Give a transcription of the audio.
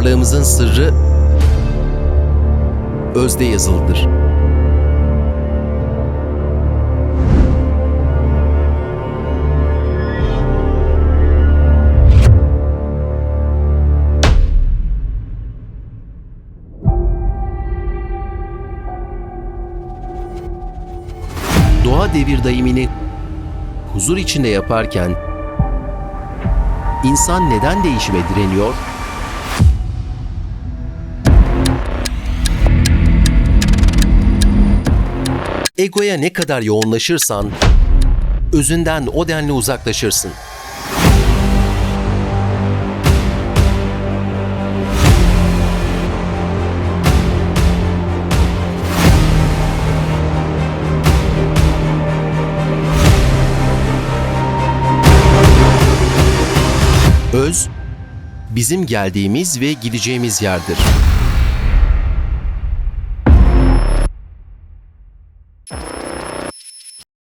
varlığımızın sırrı özde yazılıdır. Doğa devir dayımını huzur içinde yaparken insan neden değişime direniyor? Egoya ne kadar yoğunlaşırsan özünden o denli uzaklaşırsın. Öz, bizim geldiğimiz ve gideceğimiz yerdir. you